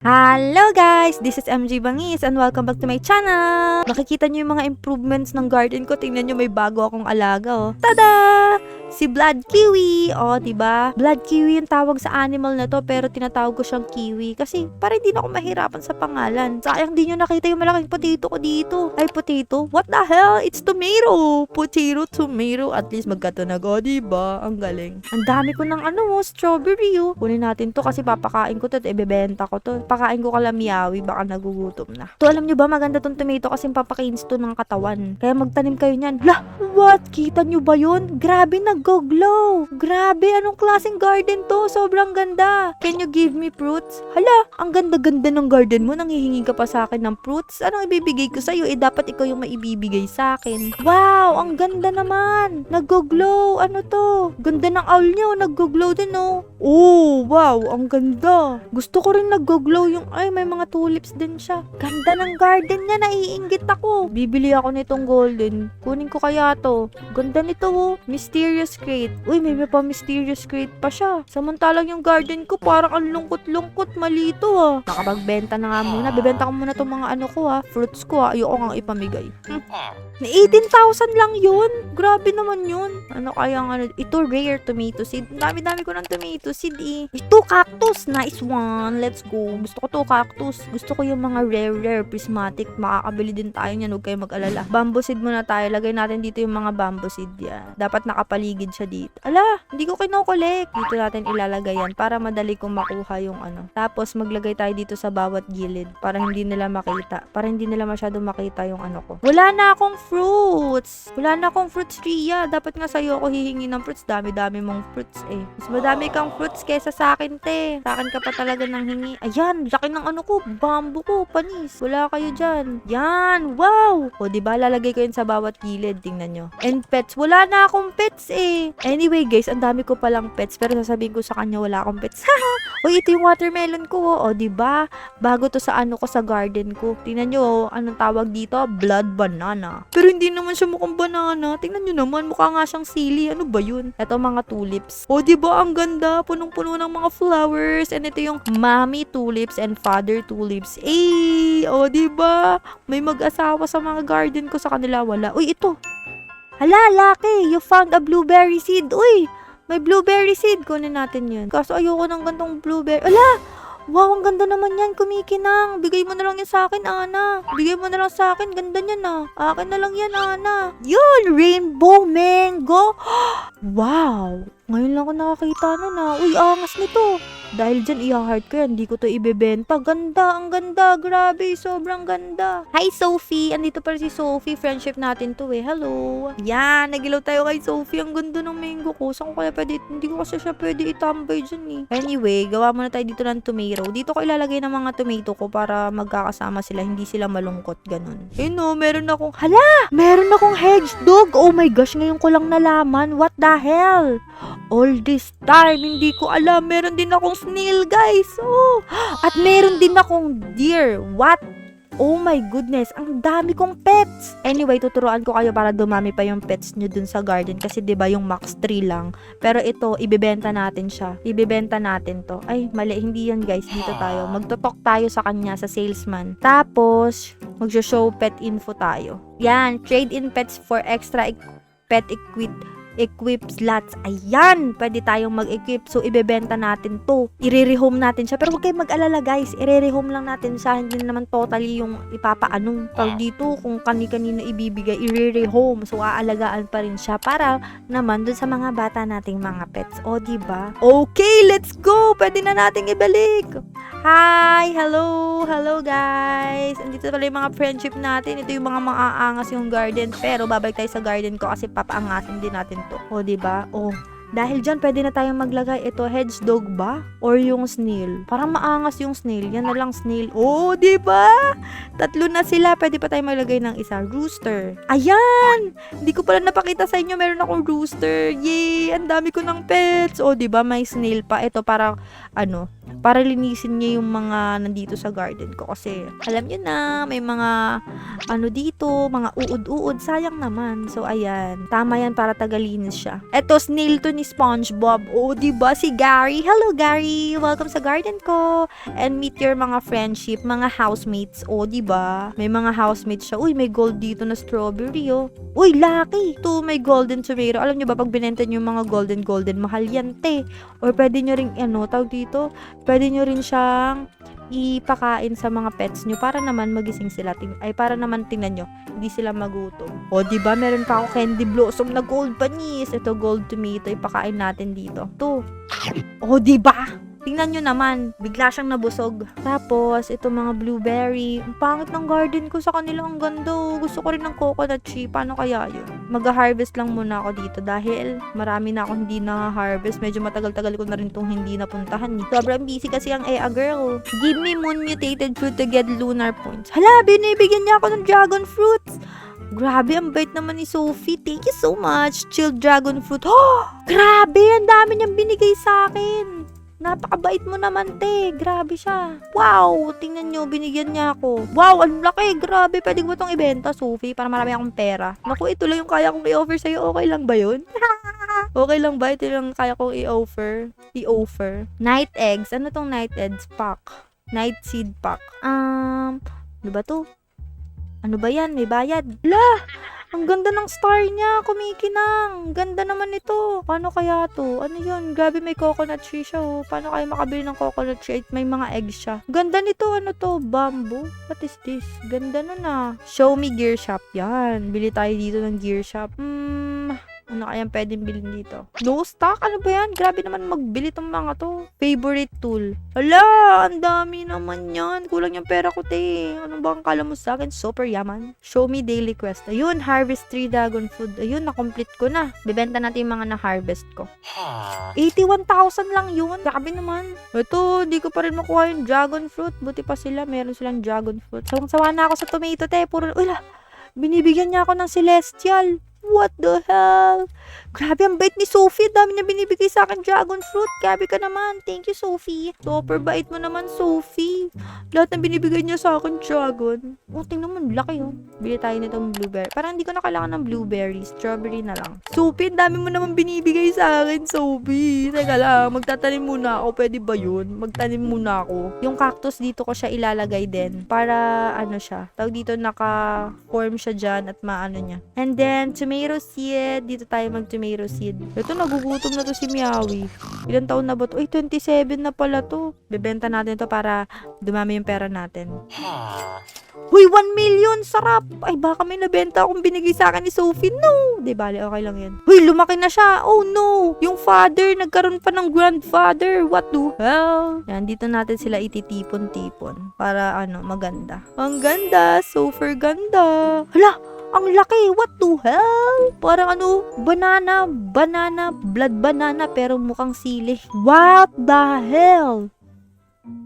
Hello guys! This is MJ Bangis and welcome back to my channel! Makikita niyo yung mga improvements ng garden ko. Tingnan niyo may bago akong alaga oh. Tada! Si Blood Kiwi! O, oh, diba? Blood Kiwi yung tawag sa animal na to pero tinatawag ko siyang Kiwi kasi para hindi na ako mahirapan sa pangalan. Sayang di nyo nakita yung malaking potato ko dito. Ay, potato? What the hell? It's tomato! Potato, tomato. At least magkatunog. O, diba? Ang galing. Ang dami ko ng ano oh, strawberry oh. Kunin natin to kasi papakain ko to at ibebenta ko to. Pakain ko kala miyawi, baka nagugutom na. To alam nyo ba, maganda tong tomato kasi papakains to ng katawan. Kaya magtanim kayo niyan. Lah, what? Kita nyo ba yun? Grabe, nag-glow. Grabe, anong klaseng garden to? Sobrang ganda. Can you give me fruits? Hala, ang ganda-ganda ng garden mo. Nanghihingi ka pa sa akin ng fruits. Anong ibibigay ko sa'yo? Eh, dapat ikaw yung maibibigay sa akin. Wow, ang ganda naman. Nag-glow. Ano to? Ganda ng owl niyo. Nag-glow din, oh. Oh, wow, ang ganda. Gusto ko rin nag-glow yung, ay, may mga tulips din siya. Ganda ng garden niya, naiinggit ako. Bibili ako nitong golden. Kunin ko kaya to. Ganda nito, oh. Mysterious crate. Uy, may, may pa mysterious crate pa siya. Samantalang yung garden ko, parang ang lungkot-lungkot, malito, ah. Nakapagbenta na nga muna. Bibenta ko muna tong mga ano ko, ha. Fruits ko, ha. Ayoko nga ipamigay. Na 18,000 lang yun. Grabe naman yun. Ano kaya ano, ito rare tomato seed. Dami-dami ko ng tomato seed eh. Ito cactus. Nice one. Let's go. Gusto ko to cactus. Gusto ko yung mga rare rare prismatic. Makakabili din tayo niyan. Huwag kayo mag-alala. Bamboo seed muna tayo. Lagay natin dito yung mga bamboo seed yan. Dapat nakapaligid siya dito. Ala, hindi ko kinokolek. Dito natin ilalagay yan para madali kong makuha yung ano. Tapos maglagay tayo dito sa bawat gilid para hindi nila makita. Para hindi nila masyado makita yung ano ko. Wala na akong fruits. Wala na akong fruits, Ria. Dapat nga sa'yo ako hihingi ng fruits. Dami-dami mong fruits eh. Mas madami kang fruits kesa sa akin, te. Sa akin ka pa talaga nang hingi. Ayan, laki ng ano ko. Bamboo ko, panis. Wala kayo dyan. Yan, wow. O, di ba lalagay ko yun sa bawat gilid. Tingnan nyo. And pets. Wala na akong pets eh. Anyway, guys, ang dami ko palang pets. Pero sasabihin ko sa kanya, wala akong pets. Uy, ito yung watermelon ko. oh. O, di ba? Bago to sa ano ko sa garden ko. Tingnan nyo, oh, anong tawag dito? Blood banana. Pero hindi naman siya mukhang banana. Tingnan nyo naman, mukha nga siyang sili. Ano ba yun? Ito mga tulips. O, di ba ang ganda? Punong-puno ng mga flowers. And ito yung mommy tulips and father tulips. Eh, o, di ba? May mag-asawa sa mga garden ko sa kanila wala. Uy, ito. Hala, laki. You found a blueberry seed. Uy, may blueberry seed. Kunin natin yun. Kaso ayoko ng gantong blueberry. Ala! Wow, ang ganda naman yan, kumikinang. Bigay mo na lang yan sa akin, Ana. Bigay mo na lang sa akin, ganda niyan ah. Akin na lang yan, Ana. Yun, rainbow mango. wow, ngayon lang ako nakakita nun ah. Uy, angas nito. Dahil dyan, i-heart ko yan. Hindi ko to ibebenta. Ganda, ang ganda. Grabe, sobrang ganda. Hi, Sophie. Andito pa rin si Sophie. Friendship natin to eh. Hello. Yan, nagilaw tayo kay Sophie. Ang ganda ng mango ko. Saan ko kaya pwede, hindi ko kasi siya pwede itambay dyan eh. Anyway, gawa muna tayo dito ng tomato. Dito ko ilalagay ng mga tomato ko para magkakasama sila. Hindi sila malungkot. Ganun. Eh no, meron akong, hala! Meron akong hedge dog. Oh my gosh, ngayon ko lang nalaman. What the hell? All this time, hindi ko alam. Meron din akong snail, guys. Oh. At meron din akong deer. What? Oh my goodness, ang dami kong pets. Anyway, tuturuan ko kayo para dumami pa yung pets nyo dun sa garden kasi 'di ba yung max 3 lang. Pero ito, ibebenta natin siya. Ibebenta natin to. Ay, mali, hindi yan guys. Dito tayo. Magtotok tayo sa kanya, sa salesman. Tapos, magsho-show pet info tayo. Yan, trade in pets for extra e- pet equip equip slots. Ayan! Pwede tayong mag-equip. So, ibebenta natin to. Irerehome natin siya. Pero huwag kayong mag-alala, guys. Irerehome lang natin siya. Hindi naman totally yung ipapaanong tag dito. Kung kani-kanino ibibigay, irerehome. So, aalagaan pa rin siya para naman dun sa mga bata nating mga pets. O, di ba? Okay, let's go! Pwede na nating ibalik. Hi! Hello! Hello, guys! Andito pala yung mga friendship natin. Ito yung mga maaangas yung garden. Pero, babalik tayo sa garden ko kasi papaangasin din natin to. O, di ba? O, dahil dyan, pwede na tayong maglagay. Ito, hedge dog ba? Or yung snail? Parang maangas yung snail. Yan na lang snail. Oh, di ba? Tatlo na sila. Pwede pa tayong maglagay ng isa. Rooster. Ayan! Hindi ko pala napakita sa inyo. Meron akong rooster. Yay! Ang dami ko ng pets. Oh, di ba? May snail pa. Ito, para, ano, para linisin niya yung mga nandito sa garden ko. Kasi, alam niyo na, may mga, ano dito, mga uod-uod. Sayang naman. So, ayan. Tama yan para tagalinis siya. Eto, snail to ni SpongeBob. O, di ba si Gary? Hello, Gary! Welcome sa garden ko. And meet your mga friendship, mga housemates. O, di ba? May mga housemates siya. Uy, may gold dito na strawberry, oh. Uy, lucky! Ito, may golden tomato. Alam nyo ba, pag binenta yung mga golden golden, mahal yan, te. Or pwede nyo rin, ano, tawag dito, pwede nyo rin siyang ipakain sa mga pets nyo para naman magising sila. Ay, para naman tingnan nyo, hindi sila magutom. O, di ba meron pa ako candy blossom na gold panis. Ito, gold tomato. Ipakain natin dito. To. O, di ba? Tingnan nyo naman, bigla siyang nabusog. Tapos, ito mga blueberry. Ang pangit ng garden ko sa kanila. Ang ganda. oh. Gusto ko rin ng coconut tree. Paano kaya yun? Mag-harvest lang muna ako dito dahil marami na akong hindi na-harvest. Medyo matagal-tagal ko na rin itong hindi napuntahan. Sobrang busy kasi ang EA girl. Give me moon mutated fruit to get lunar points. Hala, binibigyan niya ako ng dragon fruits. Grabe, ang bait naman ni Sophie. Thank you so much. Chilled dragon fruit. Oh, grabe, ang dami niyang binigay sa akin. Napakabait mo naman, te. Grabe siya. Wow, tingnan nyo, binigyan niya ako. Wow, ang laki. Grabe, pwede mo itong ibenta, Sophie, para marami akong pera. Naku, ito lang yung kaya kong i-offer sa'yo. Okay lang ba yun? okay lang ba? Ito lang kaya kong i-offer. I-offer. Night eggs. Ano tong night eggs pack? Night seed pack. Um, ano ba to? Ano ba yan? May bayad. La! Ang ganda ng star niya, kumikinang. Ganda naman ito. Paano kaya to? Ano yun? Grabe may coconut tree siya oh. Paano kayo makabili ng coconut tree? May mga eggs siya. Ganda nito. Ano to? Bamboo? What is this? Ganda na na. Show me gear shop. Yan. Bili tayo dito ng gear shop. Hmm... Ano kayang pwedeng bilhin dito? No stock? Ano ba yan? Grabe naman magbili tong mga to. Favorite tool. Hala, ang dami naman yan. Kulang yung pera ko, te. Ano ba ang kala mo sa akin? Super yaman. Show me daily quest. Ayun, harvest 3 dragon food. Ayun, na-complete ko na. Bibenta natin yung mga na-harvest ko. 81,000 lang yun. Grabe naman. Ito, di ko pa rin makuha yung dragon fruit. Buti pa sila, meron silang dragon fruit. Sawang-sawa na ako sa tomato, te. Puro, uy, la, binibigyan niya ako ng celestial. What the hell? Grabe, ang bait ni Sophie. Dami niya binibigay sa akin dragon fruit. Grabe ka naman. Thank you, Sophie. Super bait mo naman, Sophie. Lahat ng binibigay niya sa akin, dragon. Oh, tingnan mo, laki oh. Bili tayo nitong blueberry. Parang hindi ko na kailangan ng blueberry. Strawberry na lang. Sophie, dami mo naman binibigay sa akin, Sophie. Teka lang, magtatanim muna ako. Pwede ba yun? Magtanim muna ako. Yung cactus dito ko siya ilalagay din. Para, ano siya. Tawag dito, naka-form siya dyan at maano niya. And then, tomato seed. Dito tayo mag-tomato seed. Ito, nagugutom na to si Miawi. Ilan taon na ba to? Ay, 27 na pala to. Bebenta natin to para dumami yung pera natin. Huy, 1 million! Sarap! Ay, baka may nabenta akong binigay sa akin ni Sophie. No! Di bale, okay lang yan. Huy, lumaki na siya. Oh no! Yung father, nagkaroon pa ng grandfather. What the hell? Yan, dito natin sila ititipon-tipon. Para, ano, maganda. Ang ganda! Super ganda! Hala! Ang laki! What the hell? Parang ano, banana, banana, blood banana, pero mukhang sili. What the hell?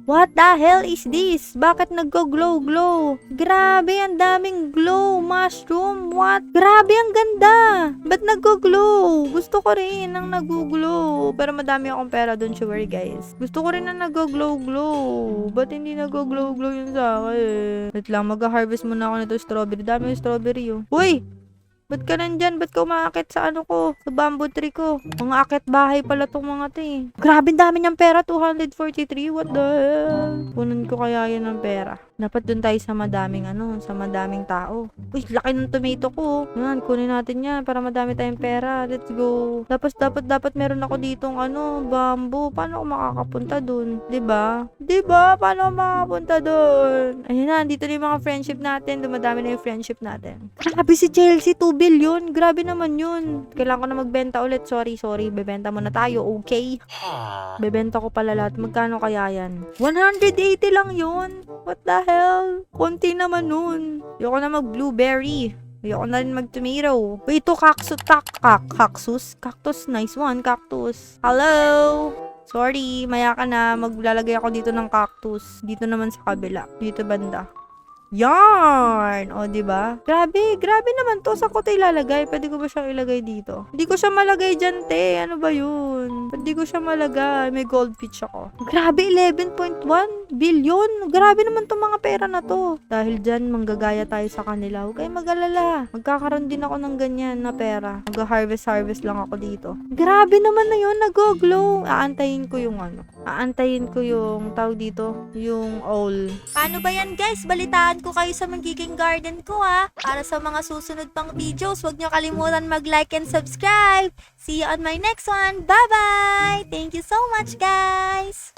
What the hell is this? Bakit nagko-glow-glow? Grabe, ang daming glow. Mushroom, what? Grabe, ang ganda. Ba't nagko-glow? Gusto ko rin ang nag-glow. Pero madami akong pera, don't you worry, guys. Gusto ko rin ang nag-glow-glow. Ba't hindi nag-glow-glow yun sa akin? Wait lang, mag-harvest muna ako nito strawberry. Dami yung strawberry, oh. Uy! Ba't ka nandyan? Ba't ka umaakit sa ano ko? Sa bamboo tree ko? Mga akit bahay pala tong mga to eh. Grabe dami niyang pera. 243. What the hell? Punan ko kaya yan ng pera. Dapat dun tayo sa madaming ano, sa madaming tao. Uy, laki ng tomato ko. Yan, kunin natin yan para madami tayong pera. Let's go. Tapos dapat dapat meron ako ditong ano, bamboo. Paano ako makakapunta dun? 'Di ba? 'Di ba? Paano ako makakapunta dun? Ayun na, dito na yung mga friendship natin. Dumadami na yung friendship natin. Grabe si Chelsea, 2 billion. Grabe naman yun. Kailangan ko na magbenta ulit. Sorry, sorry. Bebenta muna tayo, okay? Bebenta ko pala lahat. Magkano kaya yan? 180 lang yun. What the hell? Konti naman nun. Ayoko na mag-blueberry. Ayoko na rin mag-tomato. Wait, ito cactus. Tak, kak, cactus? Cactus, nice one. Cactus. Hello? Sorry, maya ka na. Maglalagay ako dito ng cactus. Dito naman sa kabila. Dito banda. Yarn! O, di ba? Grabe, grabe naman to. Sa ko to ilalagay? Pwede ko ba siyang ilagay dito? Hindi ko siya malagay dyan, te. Ano ba yun? Pwede ko siya malagay. May gold pitch ako. Grabe, 11.1 billion. Grabe naman tong mga pera na to. Dahil dyan, manggagaya tayo sa kanila. Huwag kayong mag-alala. Magkakaroon din ako ng ganyan na pera. Mag-harvest-harvest lang ako dito. Grabe naman na yun. Nag-glow. Aantayin ko yung ano. Aantayin ko yung tawag dito. Yung owl. Paano ba yan guys? Balitaan ko kayo sa magiging garden ko ha. Para sa mga susunod pang videos, huwag nyo kalimutan mag-like and subscribe. See you on my next one. Bye-bye! Thank you so much guys!